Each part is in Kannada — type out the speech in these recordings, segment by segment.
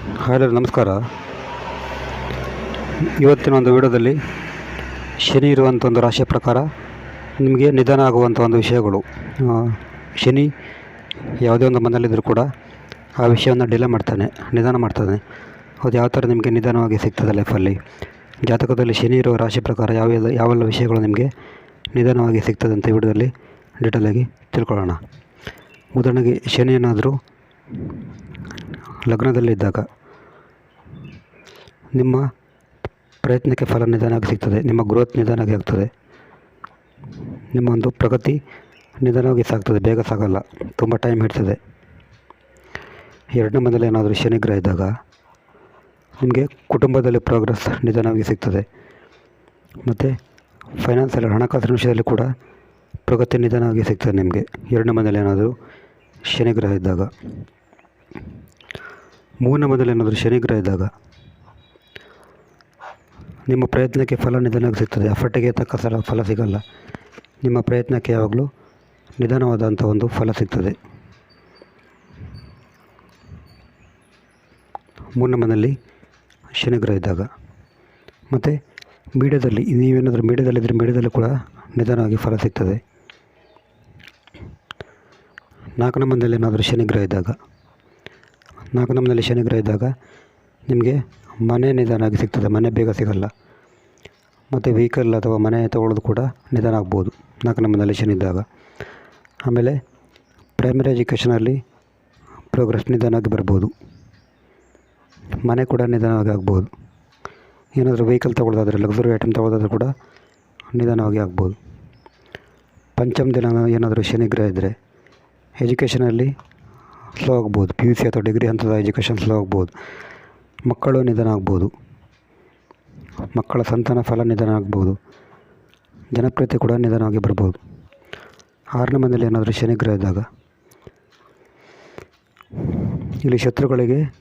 ಹಲೋ ನಮಸ್ಕಾರ. ಇವತ್ತಿನ ಒಂದು ವಿಡಿಯೋದಲ್ಲಿ ಶನಿ ಇರುವಂಥ ಒಂದು ರಾಶಿಯ ಪ್ರಕಾರ ನಿಮಗೆ ನಿಧಾನ ಆಗುವಂಥ ಒಂದು ವಿಷಯಗಳು. ಶನಿ ಯಾವುದೇ ಒಂದು ಮನೆಯಲ್ಲಿದ್ದರೂ ಕೂಡ ಆ ವಿಷಯವನ್ನು ಡಿಲೇ ಮಾಡ್ತಾನೆ, ನಿಧಾನ ಮಾಡ್ತಾನೆ. ಅದು ಯಾವ ಥರ ನಿಮಗೆ ನಿಧಾನವಾಗಿ ಸಿಗ್ತದೆ ಲೈಫಲ್ಲಿ ಜಾತಕದಲ್ಲಿ ಶನಿ ಇರುವ ರಾಶಿ ಪ್ರಕಾರ ಯಾವ ಯಾವೆಲ್ಲ ವಿಷಯಗಳು ನಿಮಗೆ ನಿಧಾನವಾಗಿ ಸಿಗ್ತದೆ ಅಂತ ವಿಡಿಯೋದಲ್ಲಿ ಡೀಟೇಲಾಗಿ ತಿಳ್ಕೊಳ್ಳೋಣ. ಉದಾಹರಣೆಗೆ ಶನಿ ಏನಾದರೂ ಲಗ್ನದಲ್ಲಿದ್ದಾಗ ನಿಮ್ಮ ಪ್ರಯತ್ನಕ್ಕೆ ಫಲ ನಿಧಾನವಾಗಿ ಸಿಗ್ತದೆ, ನಿಮ್ಮ ಗ್ರೋತ್ ನಿಧಾನವಾಗಿ ಆಗ್ತದೆ. ನಿಮ್ಮ ಒಂದು ಪ್ರಗತಿ ನಿಧಾನವಾಗಿ ಸಾಗ್ತದೆ, ಬೇಗ ಸಾಗಲ್ಲ, ತುಂಬ ಟೈಮ್ ಹಿಡ್ತದೆ. ಎರಡನೇ ಮನೇಲಿ ಏನಾದರೂ ಶನಿಗ್ರಹ ಇದ್ದಾಗ ನಿಮಗೆ ಕುಟುಂಬದಲ್ಲಿ ಪ್ರೋಗ್ರೆಸ್ ನಿಧಾನವಾಗಿ ಸಿಗ್ತದೆ. ಮತ್ತು ಫೈನಾನ್ಸಲ್ಲಿ ಹಣಕಾಸಿನ ವಿಷಯದಲ್ಲಿ ಕೂಡ ಪ್ರಗತಿ ನಿಧಾನವಾಗಿ ಸಿಗ್ತದೆ ನಿಮಗೆ. ಎರಡನೇ ಮನೇಲಿ ಏನಾದರೂ ಶನಿಗ್ರಹ ಇದ್ದಾಗ. ಮೂರನೇ ಮೊದಲು ಏನಾದರೂ ಶನಿಗ್ರಹ ಇದ್ದಾಗ ನಿಮ್ಮ ಪ್ರಯತ್ನಕ್ಕೆ ಫಲ ನಿಧಾನಕ್ಕೆ ಸಿಗ್ತದೆ. ಎಫರ್ಟಿಗೆ ತಕ್ಕ ಸಲ ಫಲ ಸಿಗಲ್ಲ. ನಿಮ್ಮ ಪ್ರಯತ್ನಕ್ಕೆ ಯಾವಾಗಲೂ ನಿಧಾನವಾದಂಥ ಒಂದು ಫಲ ಸಿಗ್ತದೆ. ಮೂರನೇ ಮನೆಯಲ್ಲಿ ಶನಿಗ್ರಹ ಇದ್ದಾಗ ಮತ್ತು ಮೀಡ್ಯದಲ್ಲಿ, ನೀವೇನಾದರೂ ಮೀಡ್ಯದಲ್ಲಿದ್ದರೆ ಮೀಡಿಯಾದಲ್ಲಿ ಕೂಡ ನಿಧಾನವಾಗಿ ಫಲ ಸಿಗ್ತದೆ. ನಾಲ್ಕನೇ ಮನೆಯಲ್ಲಿ ಏನಾದರೂ ಶನಿಗ್ರಹ ಇದ್ದಾಗ ನಾಲ್ಕನೇ ನಮ್ಮಲ್ಲಿ ಶನಿಗ್ರಹ ಇದ್ದಾಗ ನಿಮಗೆ ಮನೆ ನಿಧಾನವಾಗಿ ಸಿಗ್ತದೆ. ಮನೆ ಬೇಗ ಸಿಗಲ್ಲ. ಮತ್ತು ವೆಹಿಕಲ್ ಅಥವಾ ಮನೆ ತಗೊಳ್ಳೋದು ಕೂಡ ನಿಧಾನ ಆಗ್ಬೋದು ನಾಲ್ಕು ನಮ್ಮ ಶನಿ ಇದ್ದಾಗ. ಆಮೇಲೆ ಪ್ರೈಮರಿ ಎಜುಕೇಷನಲ್ಲಿ ಪ್ರೋಗ್ರೆಸ್ ನಿಧಾನವಾಗಿ ಬರ್ಬೋದು. ಮನೆ ಕೂಡ ನಿಧಾನವಾಗಿ ಆಗ್ಬೋದು. ಏನಾದರೂ ವೆಹಿಕಲ್ ತೊಗೊಳ್ಳೋದಾದ್ರೆ ಲಕ್ಸುರಿ ಐಟಮ್ ತೊಗೊಳ್ಳೋದಾದ್ರೆ ಕೂಡ ನಿಧಾನವಾಗಿ ಆಗ್ಬೋದು. ಪಂಚಮ ದಿನ ಏನಾದರೂ ಶನಿಗ್ರಹ ಇದ್ದರೆ ಎಜುಕೇಷನಲ್ಲಿ ಸ್ಲೋ ಆಗ್ಬೋದು. ಪಿ ಯು ಸಿ ಅಥವಾ ಡಿಗ್ರಿ ಹಂತದ ಎಜುಕೇಷನ್ ಸ್ಲೋ ಆಗ್ಬೋದು. ಮಕ್ಕಳು ನಿಧನ ಆಗ್ಬೋದು. ಮಕ್ಕಳ ಸಂತಾನ ಫಲ ನಿಧನ ಆಗ್ಬೋದು. ಜನಪ್ರಿಯತೆ ಕೂಡ ನಿಧಾನವಾಗಿ ಬರ್ಬೋದು. ಆರನೇ ಮನೆಯಲ್ಲಿ ಏನಾದರೂ ಶನಿಗ್ರಹ ಇದ್ದಾಗ. ಇಲ್ಲಿ ಶತ್ರುಗಳಿಗೆ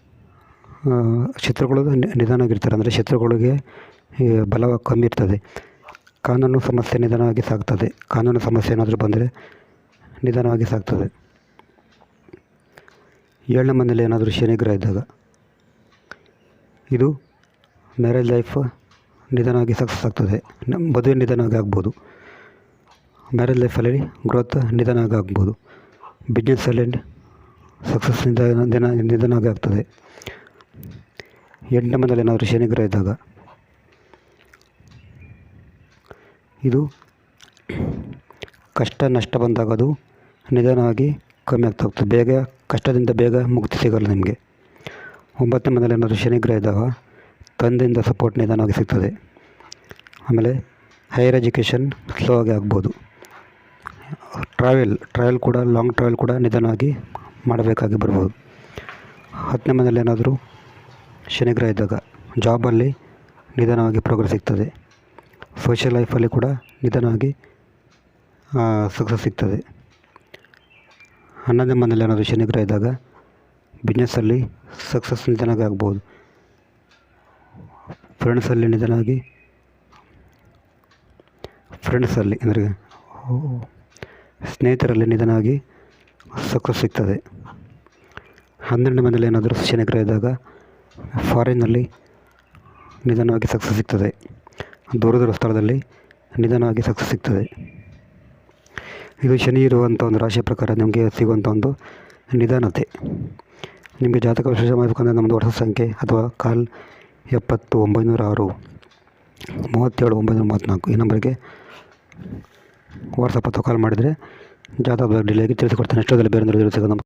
ಶತ್ರುಗಳು ನಿ- ನಿಧಾನವಾಗಿರ್ತಾರೆ ಅಂದರೆ ಶತ್ರುಗಳಿಗೆ ಬಲ ಕಮ್ಮಿ ಇರ್ತದೆ. ಕಾನೂನು ಸಮಸ್ಯೆ ನಿಧಾನವಾಗಿ ಸಾಗ್ತದೆ. ಕಾನೂನು ಸಮಸ್ಯೆ ಏನಾದರೂ ಬಂದರೆ ನಿಧಾನವಾಗಿ ಸಾಗ್ತದೆ. ಏಳನೇ ಮನೇಲಿ ಏನಾದರೂ ಶನಿಗ್ರಹ ಇದ್ದಾಗ ಇದು ಮ್ಯಾರೇಜ್ ಲೈಫ್ ನಿಧಾನವಾಗಿ ಸಕ್ಸಸ್ ಆಗ್ತದೆ. ಮದುವೆ ನಿಧಾನವಾಗಿ ಆಗ್ಬೋದು. ಮ್ಯಾರೇಜ್ ಲೈಫಲ್ಲಿ ಗ್ರೋತ್ ನಿಧಾನವಾಗಿ ಆಗ್ಬೋದು. ಬಿಸ್ನೆಸ್ಸಲ್ಲಿ ಸಕ್ಸಸ್ ನಿಧಾನ ದಿನ ನಿಧಾನವಾಗಿ ಆಗ್ತದೆ. ಎಂಟನೇ ಮನೇಲಿ ಏನಾದರೂ ಶನಿಗ್ರಹ ಇದ್ದಾಗ ಇದು ಕಷ್ಟ ನಷ್ಟ ಬಂದಾಗ ಅದು ನಿಧಾನವಾಗಿ ಕಮ್ಮಿ ಆಗ್ತಾ ಹೋಗ್ತದೆ ಬೇಗ, ಕಷ್ಟದಿಂದ ಬೇಗ ಮುಕ್ತಿ ಸಿಗಲ್ಲ ನಿಮಗೆ. ಒಂಬತ್ತನೇ ಮನೇಲಿ ಏನಾದರೂ ಶನಿಗ್ರಹ ಇದ್ದಾಗ ತಂದೆಯಿಂದ ಸಪೋರ್ಟ್ ನಿಧಾನವಾಗಿ ಸಿಗ್ತದೆ. ಆಮೇಲೆ ಹೈಯರ್ ಎಜುಕೇಷನ್ ಸ್ಲೋ ಆಗಿ ಆಗ್ಬೋದು. ಟ್ರಾವೆಲ್ ಟ್ರಾವೆಲ್ ಕೂಡ ಲಾಂಗ್ ಟ್ರಾವೆಲ್ ಕೂಡ ನಿಧಾನವಾಗಿ ಮಾಡಬೇಕಾಗಿ ಬರ್ಬೋದು. ಹತ್ತನೇ ಮನೇಲಿ ಏನಾದರೂ ಶನಿಗ್ರಹ ಇದ್ದಾಗ ಜಾಬಲ್ಲಿ ನಿಧಾನವಾಗಿ ಪ್ರೋಗ್ರೆಸ್ ಸಿಗ್ತದೆ. ಸೋಷಿಯಲ್ ಲೈಫಲ್ಲಿ ಕೂಡ ನಿಧಾನವಾಗಿ ಸಕ್ಸಸ್ ಸಿಗ್ತದೆ. ಹನ್ನೊಂದನೇ ಮನೆಯಲ್ಲಿ ಏನಾದರೂ ಶನಿಗ್ರಹ ಇದ್ದಾಗ ಬಿಸ್ನೆಸ್ಸಲ್ಲಿ ಸಕ್ಸಸ್ ನಿಧಾನವಾಗಿ ಆಗ್ಬೋದು. ಫ್ರೆಂಡ್ಸಲ್ಲಿ ನಿಧಾನಾಗಿ ಫ್ರೆಂಡ್ಸಲ್ಲಿ ಅಂದರೆ ಸ್ನೇಹಿತರಲ್ಲಿ ನಿಧಾನಾಗಿ ಸಕ್ಸಸ್ ಸಿಗ್ತದೆ. ಹನ್ನೆರಡನೇ ಮನೇಲಿ ಏನಾದರೂ ಶನಿಗ್ರಹ ಇದ್ದಾಗ ಫಾರಿನ್ನಲ್ಲಿ ನಿಧಾನವಾಗಿ ಸಕ್ಸಸ್ ಸಿಗ್ತದೆ. ದೂರ ದೂರ ಸ್ಥಳದಲ್ಲಿ ನಿಧಾನವಾಗಿ ಸಕ್ಸಸ್ ಸಿಗ್ತದೆ. ಇದು ಶನಿ ಇರುವಂಥ ಒಂದು ರಾಶಿ ಪ್ರಕಾರ ನಿಮಗೆ ಸಿಗುವಂಥ ಒಂದು ನಿಧಾನತೆ. ನಿಮಗೆ ಜಾತಕ ವಿಶೇಷ ಮಾಡಬೇಕಂದ್ರೆ ನಮ್ಮದು ವರ್ಷ ಸಂಖ್ಯೆ ಅಥವಾ ಕಾಲ್ ಎಪ್ಪತ್ತು ಒಂಬೈನೂರ ಆರು ಮೂವತ್ತೇಳು ಒಂಬೈನೂರ ಮೂವತ್ತ್ನಾಲ್ಕು ಈ ನಂಬರ್ಗೆ ವಾಟ್ಸಪ್ ಅಥವಾ ಕಾಲ್ ಮಾಡಿದರೆ ಜಾತಕ ಡಿಲೇಗೆ ತಿಳಿಸಿಕೊಡ್ತೇನೆ. ಎಷ್ಟೋದಲ್ಲಿ ಬೇರೆ ಸಿಗೋದು